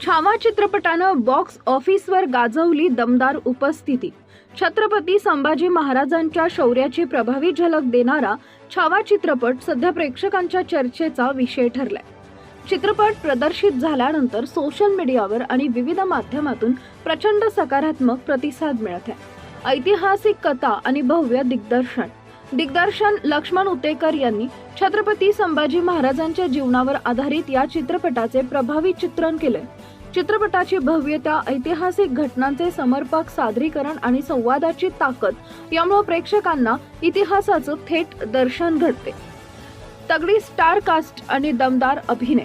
छावा चित्रपटानं बॉक्स ऑफिसवर गाजवली दमदार उपस्थिती. छत्रपती संभाजी महाराजांच्या शौर्याची प्रभावी झलक देणारा छावा चित्रपट सध्या प्रेक्षकांच्या चर्चेचा विषय ठरलाय. चित्रपट प्रदर्शित झाल्यानंतर सोशल मीडियावर आणि विविध माध्यमातून प्रचंड सकारात्मक प्रतिसाद मिळत आहे. ऐतिहासिक कथा आणि भव्य दिग्दर्शन. दिग्दर्शन लक्ष्मण उतेकर यांनी छत्रपती संभाजी महाराजांच्या जीवनावर आधारित या चित्रपटाचे प्रभावी चित्रण केले. चित्रपटाची भव्यता ऐतिहासिक घटनांचे समर्पक सादरीकरण आणि संवादाची ताकद यामुळे प्रेक्षकांना इतिहासाचं थेट दर्शन घडते. तगडी स्टार कास्ट आणि दमदार अभिनय.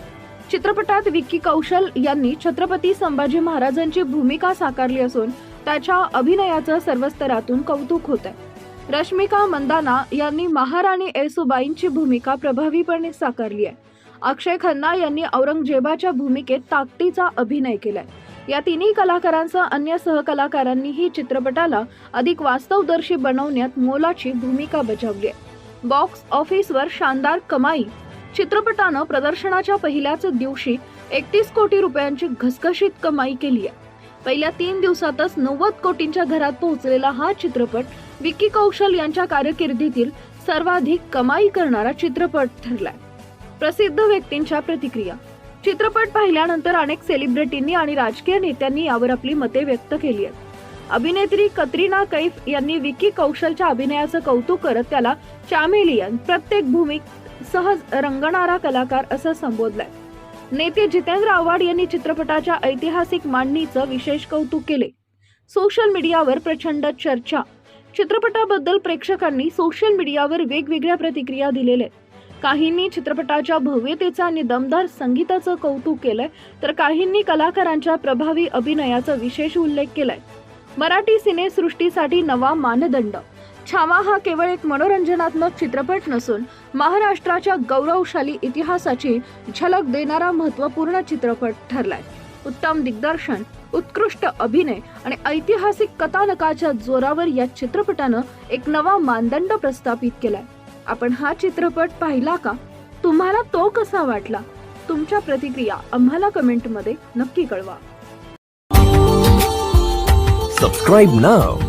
चित्रपटात विक्की कौशल यांनी छत्रपती संभाजी महाराजांची भूमिका साकारली असून त्याच्या अभिनयाचं सर्व स्तरातून कौतुक होत आहे रश्मिका मंदाना यांनी महाराणी येसुबाईंची भूमिका प्रभावीपणे साकारली आहे. अक्षय खन्ना यांनी औरंगजेबाच्या भूमिकेत ताकदीचा अभिनय केलाय. या तिन्ही कलाकारांसह अन्य सहकलाकारांनीही चित्रपटाला अधिक वास्तवदर्शी बनवण्यात मोलाची भूमिका बजावली आहे. बॉक्स ऑफिसवर शानदार कमाई चित्रपटानं प्रदर्शनाच्या पहिल्याच दिवशी एकतीस कोटी रुपयांची घसघशीत कमाई केली आहे. पहिल्या तीन दिवसातच नव्वद कोटींच्या घरात पोहोचलेला हा चित्रपट विकी कौशल यांच्या कारकिर्दीतील सर्वाधिक कमाई करणारा चित्रपट ठरलाय. प्रसिद्ध व्यक्तींच्या प्रतिक्रिया. चित्रपट पाहिल्यानंतर अनेक सेलिब्रिटींनी आणि राजकीय नेत्यांनी यावर आपली मते व्यक्त केली आहेत. अभिनेत्री कतरीना कैफ यांनी विकी कौशलच्या अभिनयाचं कौतुक करत त्याला चॅमेलियन प्रत्येक भूमिक सहज रंगणारा कलाकार असं संबोधलाय. नेते जितेंद्र आव्हाड यांनी चित्रपटाच्या ऐतिहासिक मांडणीचं विशेष कौतुक केले. सोशल मीडियावर प्रचंड चर्चा. चित्रपटाबद्दल प्रेक्षकांनी सोशल मीडियावर वेगवेगळ्या प्रतिक्रिया दिलेल्या काहींनी चित्रपटाच्या भव्यतेचं आणि दमदार संगीताचं कौतुक केलंय तर काहींनी कलाकारांच्या प्रभावी अभिनयाचा विशेष उल्लेख केलाय. मराठी सिनेसृष्टीसाठी नवा मानदंड छावा हा केवळ एक मनोरंजनात्मक चित्रपट नसून महाराष्ट्राच्या गौरवशाली इतिहासाची झलक देणारा महत्त्वपूर्ण चित्रपट ठरलाय. उत्तम दिग्दर्शन उत्कृष्ट अभिनय आणि ऐतिहासिक कथानकाच्या जोरावर या चित्रपटानं एक नवा मानदंड प्रस्थापित केलाय. आपण हा चित्रपट पाहिला का? तुम्हाला तो कसा वाटला? तुमच्या प्रतिक्रिया आम्हाला कमेंटमध्ये नक्की कळवा. Subscribe now